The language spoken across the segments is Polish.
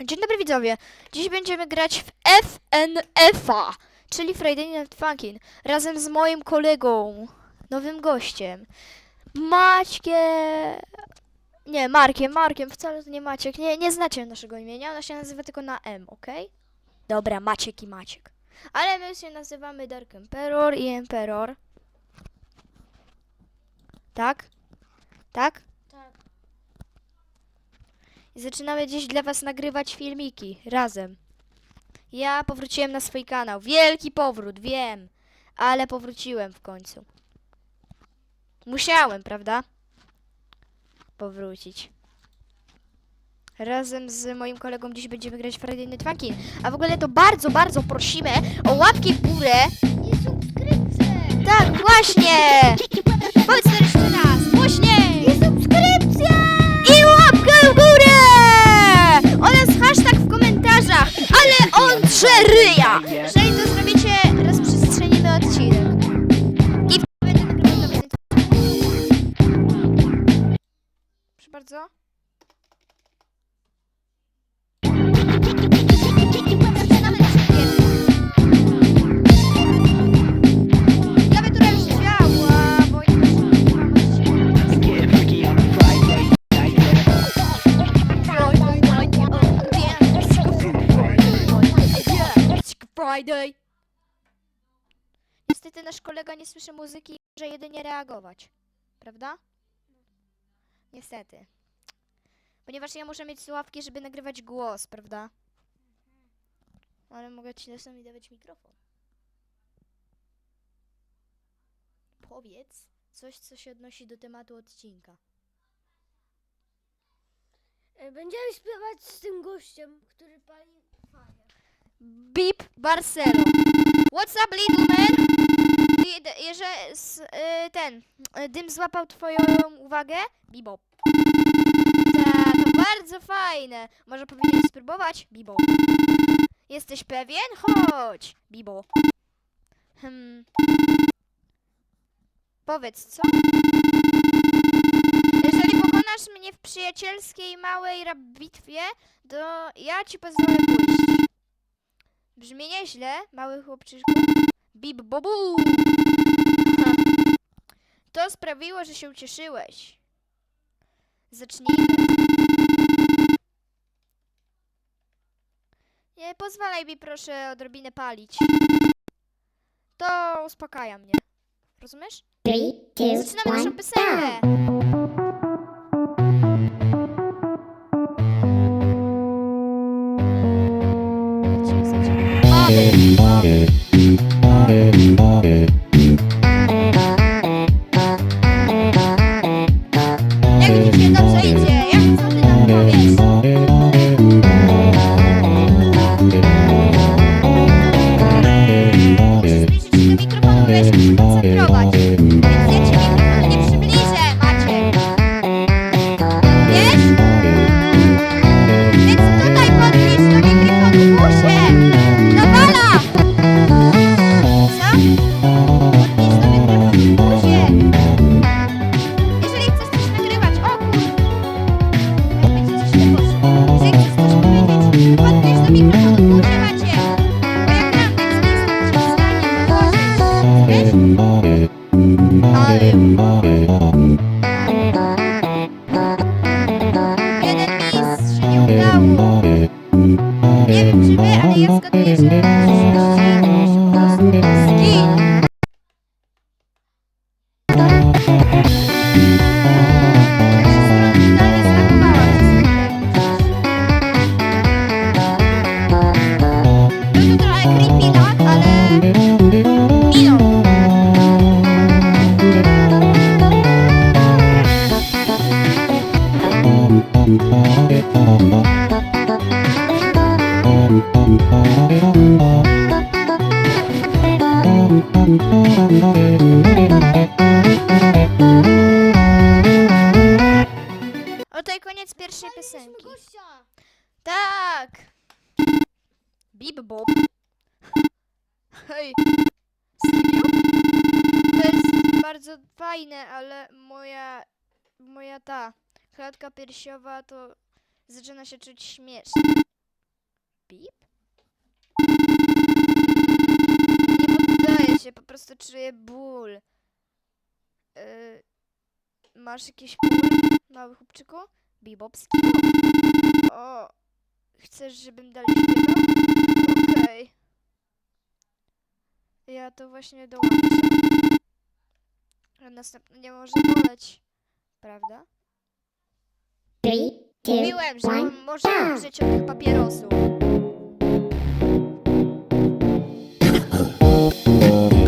Dzień dobry widzowie. Dziś będziemy grać w FNF-a, czyli Friday Night Funkin', razem z moim kolegą, nowym gościem. Maćkiem. Nie, Markiem, Markiem, wcale to nie Maciek. Nie, nie znacie naszego imienia, ona się nazywa tylko na M, ok? Dobra, Maciek i Maciek. Ale my się nazywamy Dark Emperor i Emperor. Tak? Tak? Tak. I zaczynamy dziś dla was nagrywać filmiki razem. Ja powróciłem na swój kanał. Wielki powrót, wiem. Ale powróciłem w końcu. Musiałem, prawda? Powrócić. Razem z moim kolegą dziś będziemy grać w Friday Night Funkin'. A w ogóle to bardzo, bardzo prosimy o łapki w górę. I subskrypcje! Tak, właśnie! Friday. Niestety nasz kolega nie słyszy muzyki, może jedynie reagować. Prawda? Niestety. Ponieważ ja muszę mieć słuchawki, żeby nagrywać głos, prawda? Ale mogę ci czasami dawać mikrofon. Powiedz coś, co się odnosi do tematu odcinka. E, Będziemy śpiewać z tym gościem, który pali Beep Barcelo. What's up, little man? S- y, ten y, dym złapał twoją uwagę? Bibop. Tak, to bardzo fajne. Może powinien spróbować? Bibo. Jesteś pewien? Chodź, Bibo. Hmm. Powiedz, co? Jeżeli pokonasz mnie w przyjacielskiej małej rap bitwie, to ja ci pozwolę pójść. Brzmi nieźle, mały chłopczyku. Bip bobu! Ha. To sprawiło, że się ucieszyłeś. Zacznijmy. Nie pozwalaj mi proszę odrobinę palić. To uspokaja mnie. Rozumiesz? Three, two, Zaczynamy naszą one, piosenkę. Nie wiem czy wy, ale ja zgaduję, że po prostu Oto i koniec pierwszej piosenki. Tak! Bip Bob. Hej! Serio? To jest bardzo fajne, ale moja... Moja ta klatka piersiowa to zaczyna się czuć śmiesznie. Bip? Się, po prostu czuję ból. Yy, masz jakiś mały chłopczyku? Bibopski? O, chcesz, żebym dalej śpiewał? Okej. Ja to właśnie dołączę. A następny nie może boleć, prawda? Three, two, Mówiłem, że one. on może umrzeć od tych papierosów. Jak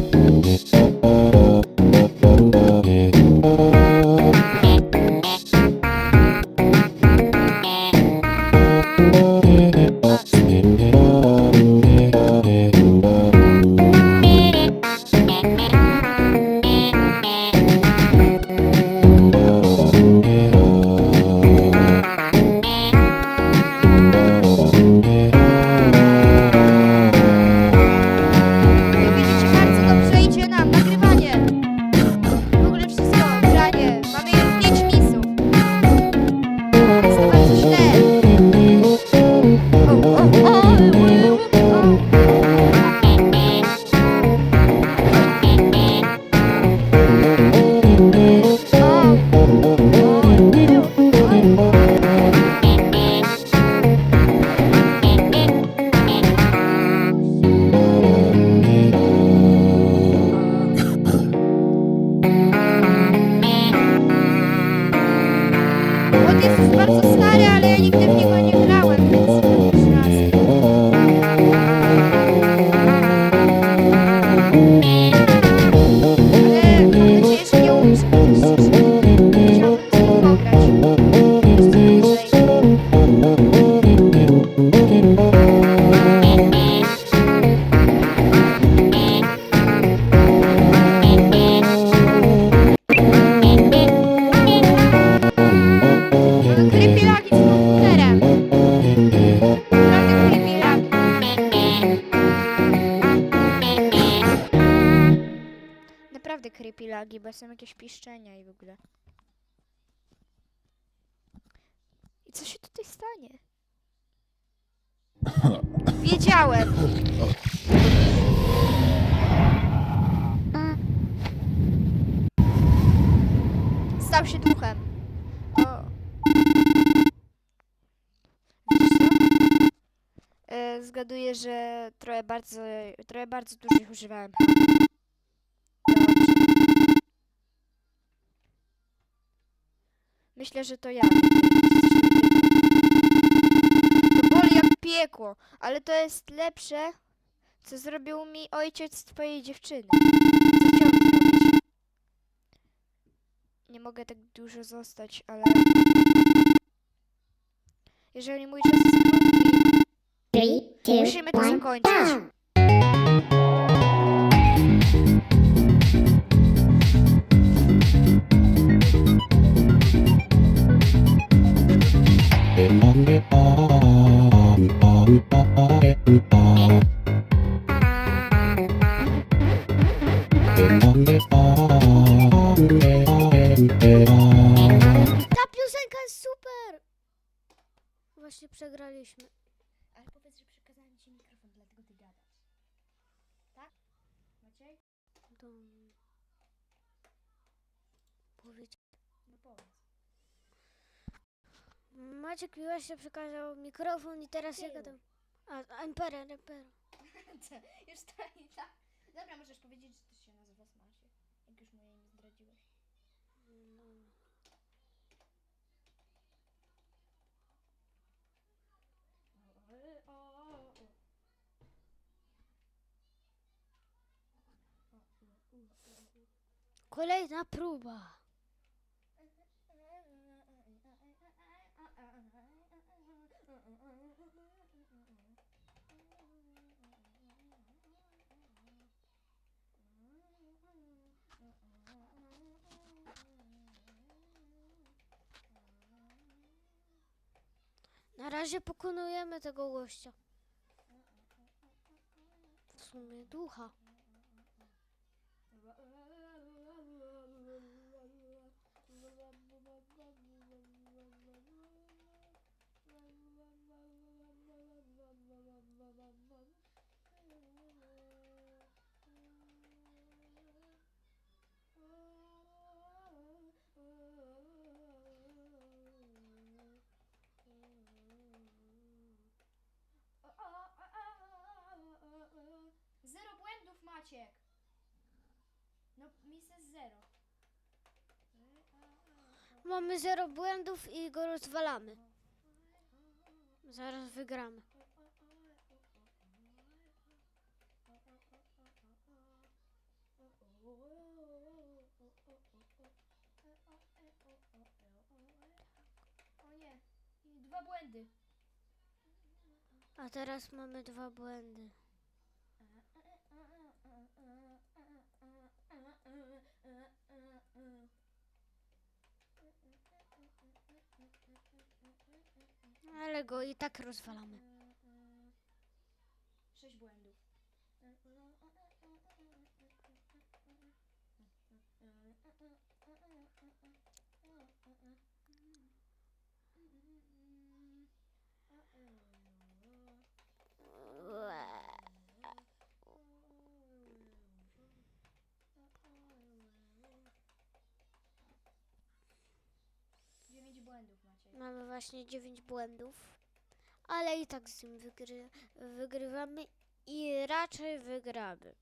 On jest już bardzo stary, ale ja nigdy są jakieś piszczenia i w ogóle. I co się tutaj stanie? Wiedziałem. Stał się duchem. O. E, zgaduję, że trochę bardzo, trochę bardzo dużo ich używałem. Myślę, że to ja. To boli jak piekło, ale to jest lepsze, co zrobił mi ojciec twojej dziewczyny. Co chciał zrobić? Nie mogę tak dużo zostać, ale... Jeżeli mój czas jest krótki, Three, two, musimy to one, zakończyć. Ta Maciek mi właśnie przekazał mikrofon i teraz Tył. gadam. A, Emperor, Emperor. Już tak i tak. Dobra, możesz powiedzieć, że to się nazywa Smasie. Jak już moje imię zdradziłeś. Kolejna próba. Na razie pokonujemy tego gościa. W sumie ducha. Zero błędów, Maciek. No, misy zero. Mamy zero błędów i go rozwalamy. Zaraz wygramy. O nie, dwa błędy. A teraz mamy dwa błędy. Ale go i tak rozwalamy. Sześć błędów. Dziewięć błędów macie. Mamy właśnie 9 błędów. Ale i tak z tym wygry wygrywamy i raczej wygramy.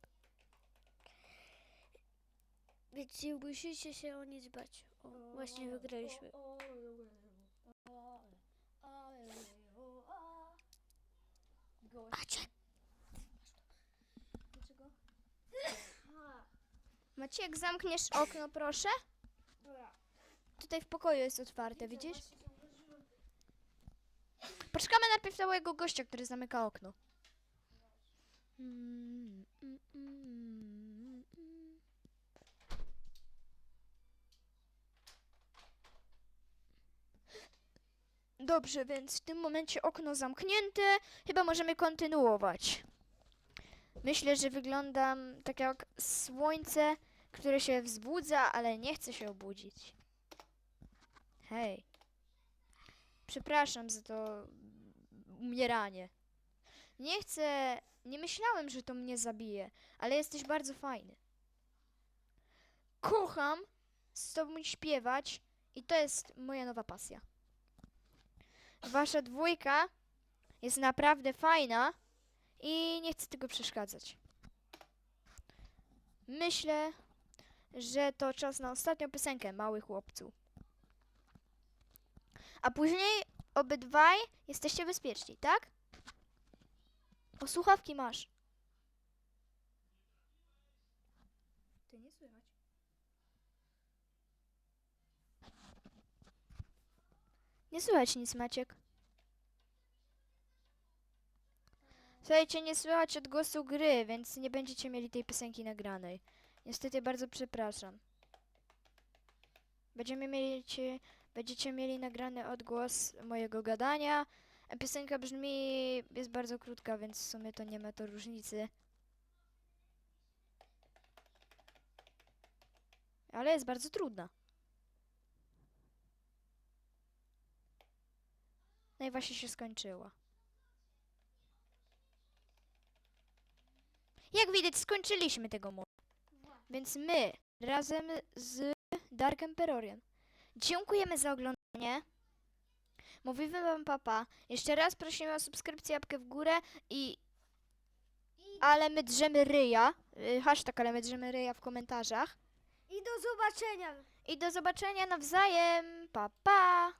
Więc nie musicie się o nic bać. O, właśnie wygraliśmy. Gość. Macie. Dlaczego? Maciek, zamkniesz okno, proszę? Dobra. Tutaj w pokoju jest otwarte, widzisz? Poczekamy najpierw na mojego gościa, który zamyka okno. Dobrze, więc w tym momencie okno zamknięte. Chyba możemy kontynuować. Myślę, że wyglądam tak jak słońce, które się wzbudza, ale nie chce się obudzić. Hej. Przepraszam za to umieranie. Nie chcę. Nie myślałem, że to mnie zabije, ale jesteś bardzo fajny. Kocham z tobą śpiewać i to jest moja nowa pasja. Wasza dwójka jest naprawdę fajna i nie chcę tego przeszkadzać. Myślę, że to czas na ostatnią piosenkę, mały chłopcu. A później obydwaj jesteście bezpieczni, tak? O, słuchawki masz. Ty nie słychać. Nie słychać nic, Maciek. Słuchajcie, nie słychać odgłosu gry, więc nie będziecie mieli tej piosenki nagranej. Niestety bardzo przepraszam. Będziemy mieli, będziecie mieli nagrany odgłos mojego gadania. Piosenka brzmi, jest bardzo krótka, więc w sumie to nie ma to różnicy. Ale jest bardzo trudna. No i właśnie się skończyła. Jak widać, skończyliśmy tego modu. Więc my, razem z Dark Emperorem, dziękujemy za oglądanie. Mówimy wam papa. Jeszcze raz prosimy o subskrypcję, łapkę w górę i... Ale my drzemy ryja. y, Hashtag ale my drzemy ryja w komentarzach. I do zobaczenia. I do zobaczenia nawzajem. Pa, pa.